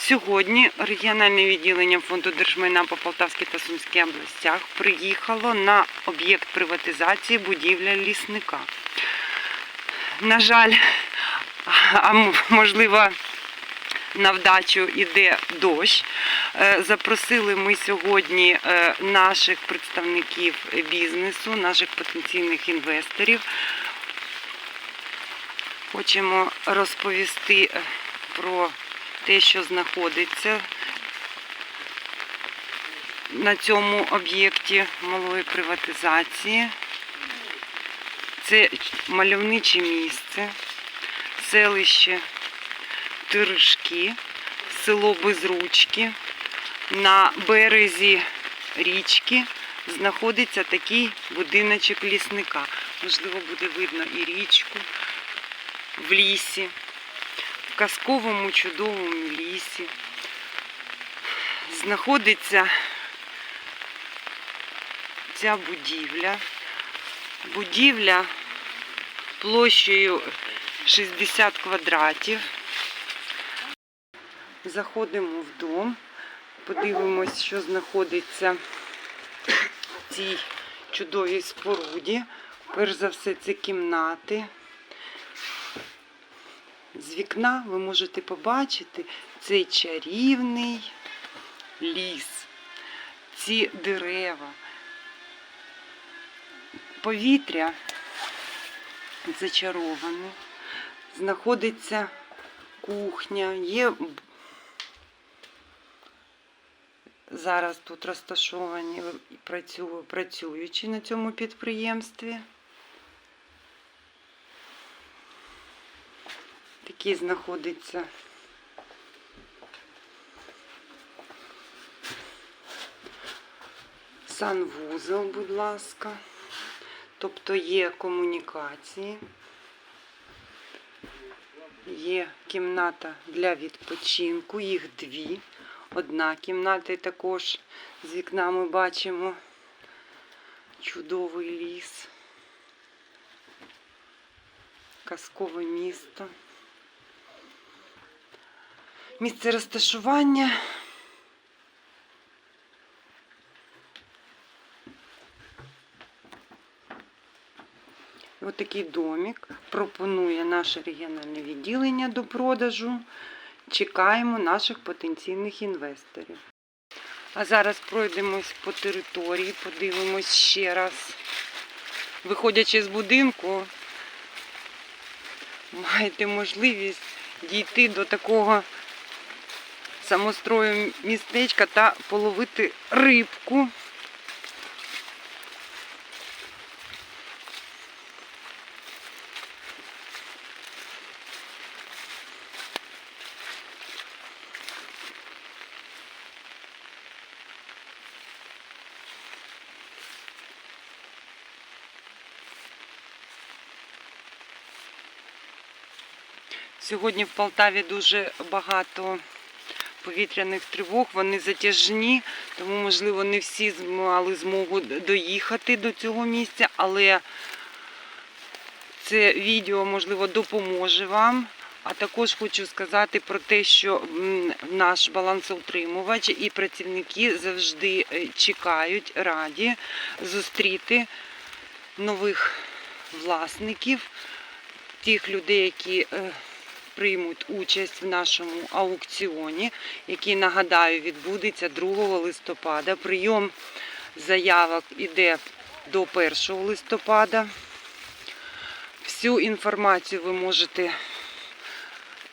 Сьогодні регіональне відділення фонду держмайна по Полтавській та Сумській областях приїхало на об'єкт приватизації будівля лісника. На жаль, а можливо, на вдачу іде дощ. Е, Запросили ми сьогодні е, наших представників бізнесу, наших потенційних інвесторів. Хочемо розповісти е, про те, що знаходиться на цьому об'єкті малої приватизації. Це мальовниче місце, селище Тиришки, село Безручки. На березі річки знаходиться такий будиночок лісника. Можливо, буде видно і річку в лісі, казковому чудовому лісі. Знаходиться ця будівля. Будівля площею 60 квадратів. Заходимо в дом, подивимось, що знаходиться в цій чудовій споруді. Перш за все, це кімнати. З вікна ви можете побачити цей чарівний ліс, ці дерева, повітря зачароване, знаходиться кухня, є зараз тут розташовані і працю- працюючі на цьому підприємстві. Такий знаходиться санвузол, будь ласка. Тобто є комунікації, є кімната для відпочинку, їх дві. Одна кімната також з вікна ми бачимо чудовий ліс, казкове місто. Місце розташування. Ось такий домик пропонує наше регіональне відділення до продажу. Чекаємо наших потенційних інвесторів. А зараз пройдемось по території, подивимось ще раз. Виходячи з будинку, маєте можливість дійти до такого самострою містечка та половити рибку. Сьогодні в Полтаві дуже багато повітряних тривог, вони затяжні, тому, можливо, не всі мали змогу доїхати до цього місця, але це відео, можливо, допоможе вам. А також хочу сказати про те, що наш балансоутримувач і працівники завжди е, чекають, раді зустріти нових власників, тих людей, які е, приймуть участь в нашому аукціоні, який, нагадаю, відбудеться 2 листопада. Прийом заявок іде до 1 листопада. Всю інформацію ви можете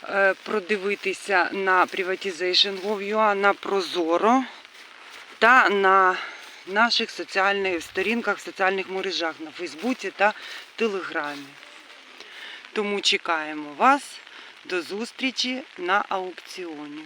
е, продивитися на Privatization.gov.ua, на Прозоро та на наших соціальних сторінках соціальних мережах на Фейсбуці та Телеграмі. Тому чекаємо вас. До зустрічі на аукціоні.